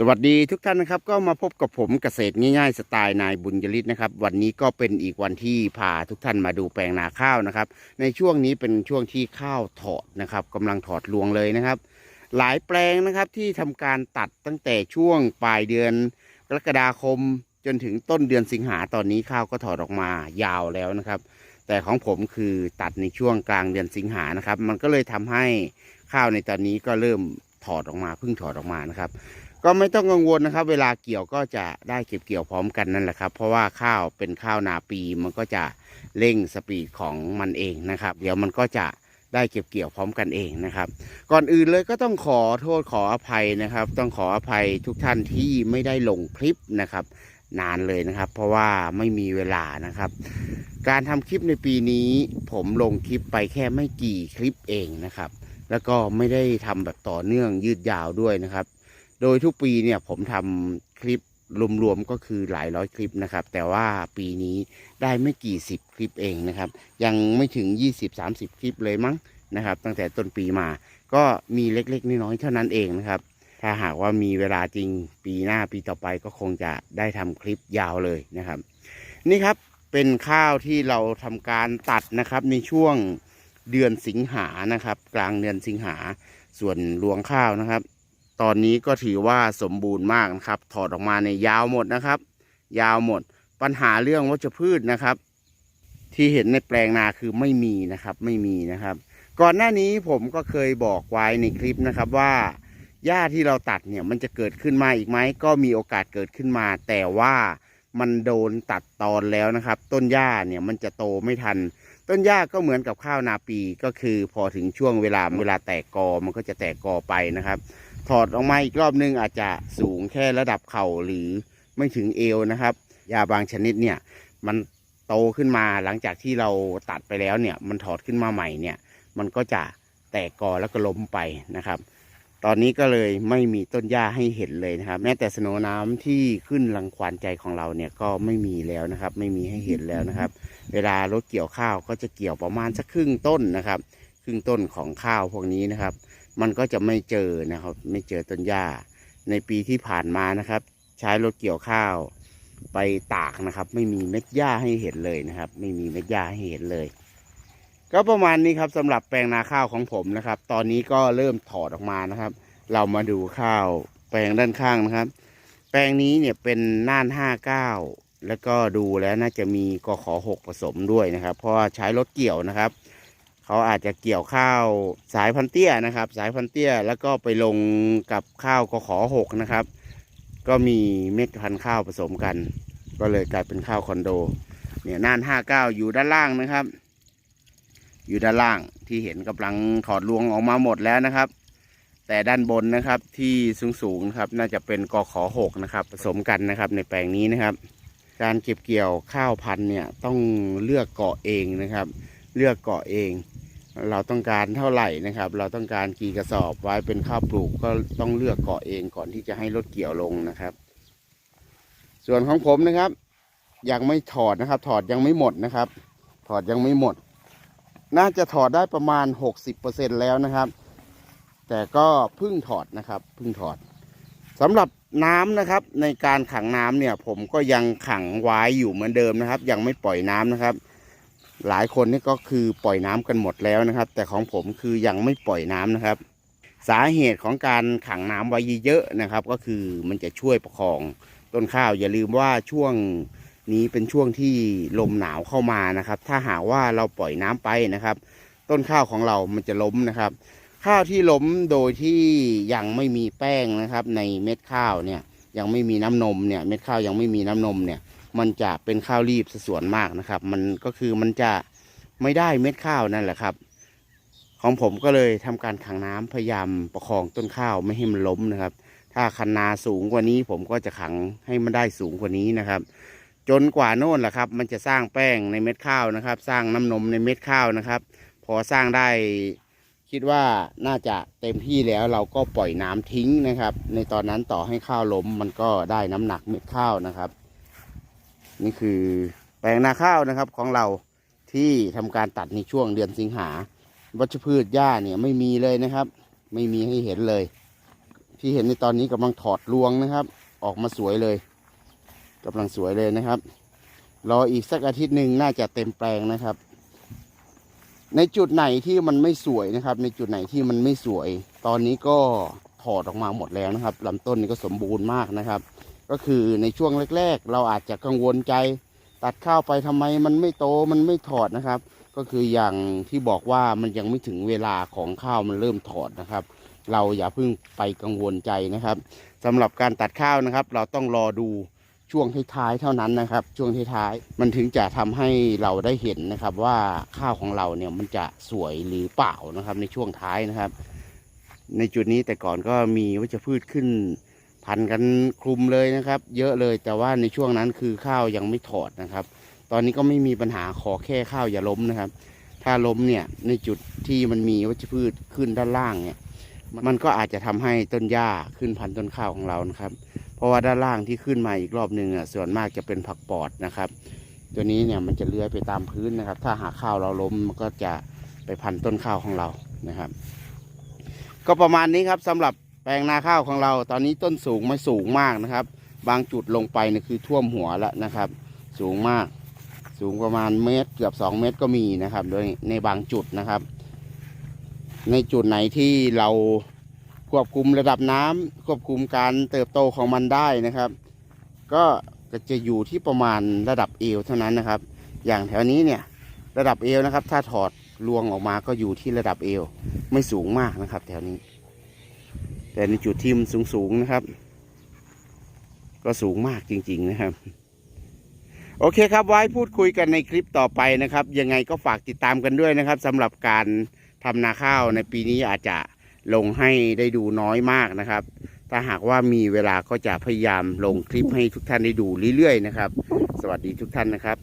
สวัสดีทุกท่านนะครับ ก็มาพบกับผมเกษตรง่ายๆสไตล์นายบุญยริศนะครับ วันนี้ก็เป็นอีกวันที่พาทุกท่านมาดูแปลงนาข้าวนะครับ ในช่วงนี้เป็นช่วงที่ข้าวถอดนะครับกำลังถอดรวงเลยนะครับ หลายแปลงนะครับที่ทำการตัดตั้งแต่ช่วงปลายเดือนกรกฎาคม จนถึงต้นเดือนสิงหาตอนนี้ข้าวก็ถอดออกมายาวแล้วนะครับ แต่ของผมคือตัดในช่วงกลางเดือนสิงหานะครับ มันก็เลยทำให้ข้าวในตอนนี้ก็เริ่มถอดออกมาเพิ่งถอดออกมานะครับ ก็ไม่ต้องกังวลนะครับ เวลาเกี่ยวก็จะได้เก็บเกี่ยวพร้อมกันนั่นแหละครับ เพราะว่าข้าวเป็นข้าวนาปีมันก็จะเร่งสปีดของมันเองนะครับ เดี๋ยวมันก็จะได้เก็บเกี่ยวพร้อมกันเองนะครับ ก่อนอื่นเลยก็ต้องขอโทษขออภัยนะครับ ต้องขออภัยทุกท่านที่ไม่ได้ลงคลิปนะครับ นานเลยนะครับ เพราะว่าไม่มีเวลานะครับ การทำคลิปในปีนี้ ผมลงคลิปไปแค่ไม่กี่คลิปเองนะครับ แล้วก็ไม่ได้ทำแบบต่อเนื่องยืดยาวด้วยนะครับ โดยทุกปีเนี่ยผมทำคลิปรวมๆก็คือหลายร้อยคลิปนะครับ แต่ว่าปีนี้ได้ไม่กี่สิบคลิปเองนะครับ ยังไม่ถึง 20-30 คลิปเลยมั้งนะครับ ตั้งแต่ต้นปีมา ก็มีเล็กๆน้อยๆเท่านั้นเองนะครับ ถ้าหากว่ามีเวลาจริงปีหน้าปีต่อไปก็คงจะได้ทำคลิปยาวเลยนะครับ นี่ครับเป็นข้าวที่เราทำการตัดนะครับในช่วงเดือนสิงหานะครับ กลางเดือนสิงหาส่วนรวงข้าวนะครับ ตอนนี้ก็ถือว่าสมบูรณ์มากนะครับ ถอดออกมาในยยาวหมดนะครับ ยาวหมด ปัญหาเรื่องวัชพืชนะครับ ที่เห็นในแปลงนาคือไม่มีนะครับ ไม่มีนะครับ ก่อนหน้านี้ผมก็เคยบอกไว้ในคลิปนะครับว่าหญ้าที่เราตัดเนี่ยมันจะเกิดขึ้นมาอีกไหมก็มีโอกาสเกิดขึ้นมา แต่ว่ามันโดนตัดตอนแล้วนะครับ ต้นหญ้าเนี่ยมันจะโตไม่ทัน ต้นหญ้าก็เหมือนกับข้าวนาปีก็คือพอถึงช่วงเวลาเวลาแตกกอมันก็จะแตกกอไปนะครับ ถอดออกมาอีกรอบนึงอาจจะสูงแค่ระดับเข่าหรือไม่ถึงเอวนะครับ ยาบางชนิดเนี่ย มันโตขึ้นมาหลังจากที่เราตัดไปแล้วเนี่ย มันถอดขึ้นมาใหม่เนี่ย มันก็จะแตกกอแล้วก็ล้มไปนะครับ ตอนนี้ก็เลยไม่มีต้นหญ้าให้เห็นเลยนะครับ แม้แต่สโนน้ำที่ขึ้นรังควานใจของเราเนี่ยก็ไม่มีแล้วนะครับ ไม่มีให้เห็นแล้วนะครับ เวลารถเกี่ยวข้าวก็จะเกี่ยวประมาณสักครึ่งต้นนะครับ ครึ่งต้นของข้าวพวกนี้นะครับ มันก็จะไม่เจอนะครับ ไม่เจอต้นหญ้า ในปีที่ผ่านมานะครับ ใช้รถเกี่ยวข้าวไปตากนะครับ ไม่มีเม็ดหญ้าให้เห็นเลยนะครับ ไม่มีเม็ดหญ้าให้เห็นเลย ก็ประมาณนี้ครับสำหรับแปลงนาข้าวของผมนะครับ ตอนนี้ก็เริ่มถอดออกมานะครับ เรามาดูข้าวแปลงด้านข้างนะครับ แปลงนี้เนี่ยเป็นน่านห้าเก้าแล้วก็ดูแล้วน่าจะมีกขอหกผสมด้วยนะครับ เพราะใช้รถเกี่ยวนะครับ เขาอาจจะเกี่ยวข้าวสายพันเตี้ยนะครับ สายพันเตี้ยแล้วก็ไปลงกับข้าวกขอหกนะครับ ก็มีเม็ดพันธุ์ข้าวผสมกัน ก็เลยกลายเป็นข้าวคอนโด เนี่ยน่านห้าเก้าอยู่ด้านล่างนะครับ อยู่ด้านล่างที่เห็นกำลังถอดรวงออกมาหมดแล้วนะครับ แต่ด้านบนนะครับที่สูงสูงครับน่าจะเป็นกขอหกนะครับ ผสมกันนะครับในแปลงนี้นะครับ การเก็บเกี่ยวข้าวพันธุ์เนี่ยต้องเลือกเกาะเองนะครับ เลือกเกาะเอง เราต้องการเท่าไหร่นะครับ เราต้องการกี่กระสอบไว้เป็นข้าวปลูกก็ต้องเลือกเกาะเองก่อนที่จะให้รถเกี่ยวลงนะครับ ส่วนของผมนะครับ ยังไม่ถอดนะครับ ถอดยังไม่หมดนะครับ ถอดยังไม่หมด น่าจะถอดได้ประมาณ 60%แล้วนะครับ แต่ก็เพิ่งถอดนะครับเพิ่งถอดสำหรับน้ำนะครับ ในการขังน้ำเนี่ย ผมก็ยังขังไว้อยู่เหมือนเดิมนะครับ ยังไม่ปล่อยน้ำนะครับ หลายคนนี่ก็คือปล่อยน้ำกันหมดแล้วนะครับ แต่ของผมคือยังไม่ปล่อยน้ำนะครับ สาเหตุของการขังน้ำไว้เยอะๆนะครับ ก็คือมันจะช่วยประคองต้นข้าว อย่าลืมว่าช่วงนี้เป็นช่วงที่ลมหนาวเข้ามานะครับ ถ้าหากว่าเราปล่อยน้ำไปนะครับ ต้นข้าวของเรามันจะล้มนะครับ ข้าวที่ล้มโดยที่ยังไม่มีแป้งนะครับ ในเม็ดข้าวเนี่ยยังไม่มีน้ำนมเนี่ยเม็ดข้าวยังไม่มีน้ำนมเนี่ย มันจะเป็นข้าวรีบส่วนมากนะครับ มันก็คือมันจะไม่ได้เม็ดข้าวนั่นแหละครับ ของผมก็เลยทำการขังน้ำพยายามประคองต้นข้าวไม่ให้มันล้มนะครับ ถ้าคันนาสูงกว่านี้ผมก็จะขังให้มันได้สูงกว่านี้นะครับ จนกว่าโน่นแหละครับ มันจะสร้างแป้งในเม็ดข้าวนะครับ สร้างน้ำนมในเม็ดข้าวนะครับ พอสร้างได้คิดว่าน่าจะเต็มที่แล้วเราก็ปล่อยน้ำทิ้งนะครับ ในตอนนั้นต่อให้ข้าวล้มมันก็ได้น้ำหนักเม็ดข้าวนะครับ นี่คือแปลงนาข้าวนะครับของเราที่ทำการตัดในช่วงเดือนสิงหา วัชพืชหญ้าเนี่ยไม่มีเลยนะครับ ไม่มีให้เห็นเลย ที่เห็นในตอนนี้กำลังถอดรวงนะครับ ออกมาสวยเลยกำลังสวยเลยนะครับ รออีกสักอาทิตย์หนึ่งน่าจะเต็มแปลงนะครับ ในจุดไหนที่มันไม่สวยนะครับ ในจุดไหนที่มันไม่สวย ตอนนี้ก็ถอดออกมาหมดแล้วนะครับลำต้นนี้ก็สมบูรณ์มากนะครับ ก็คือในช่วงแรก ๆ เราอาจจะกังวลใจ ตัดข้าวไปทำไมมันไม่โตมันไม่ถอดนะครับ ก็คืออย่างที่บอกว่ามันยังไม่ถึงเวลาของข้าวมันเริ่มถอดนะครับ เราอย่าเพิ่งไปกังวลใจนะครับสำหรับการตัดข้าวนะครับ เราต้องรอดูช่วงท้ายๆเท่านั้นนะครับ ช่วงท้ายๆมันถึงจะทำให้เราได้เห็นนะครับ ว่าข้าวของเราเนี่ยมันจะสวยหรือเปล่านะครับ ในช่วงท้ายนะครับ ในจุดนี้แต่ก่อนก็มีวัชพืชขึ้น พันกันคลุมเลยนะครับ เยอะเลยแต่ว่าในช่วงนั้นคือข้าวยังไม่ถอดนะครับ ตอนนี้ก็ไม่มีปัญหาขอแค่ข้าวอย่าล้มนะครับ ถ้าล้มเนี่ยในจุดที่มันมีวัชพืชขึ้นด้านล่างเนี่ย มันก็อาจจะทำให้ต้นหญ้าขึ้นพันต้นข้าวของเรานะครับ เพราะว่าด้านล่างที่ขึ้นมาอีกรอบหนึ่งอะส่วนมากจะเป็นผักปอดนะครับ ตัวนี้เนี่ยมันจะเลื้อยไปตามพื้นนะครับ ถ้าหาข้าวเราล้มมันก็จะไปพันต้นข้าวของเรานะครับ ก็ประมาณนี้ครับสำหรับ แปลงนาข้าวของเราตอนนี้ต้นสูงไม่สูงมากนะครับ บางจุดลงไปนี่คือท่วมหัวแล้วนะครับ สูงมาก สูงประมาณเมตรเกือบสองเมตรก็มีนะครับ โดยในบางจุดนะครับ ในจุดไหนที่เราควบคุมระดับน้ำควบคุมการเติบโตของมันได้นะครับก็ก็จะอยู่ที่ประมาณระดับเอวเท่านั้นนะครับ อย่างแถวนี้เนี่ยระดับเอวนะครับ ถ้าถอดรวงออกมาก็อยู่ที่ระดับเอวไม่สูงมากนะครับ แถวนี้ แต่ในจุดที่มันสูงๆนะครับ ก็สูงมากจริง ๆนะครับ โอเคครับไว้พูดคุยกันในคลิปต่อไปนะครับ ยังไงก็ฝากติดตามกันด้วยนะครับสำหรับการทำนาข้าวในปีนี้อาจจะลงให้ได้ดูน้อยมากนะครับ ถ้าหากว่ามีเวลาก็จะพยายามลงคลิปให้ทุกท่านได้ดูเรื่อยๆนะครับ สวัสดีทุกท่านนะครับ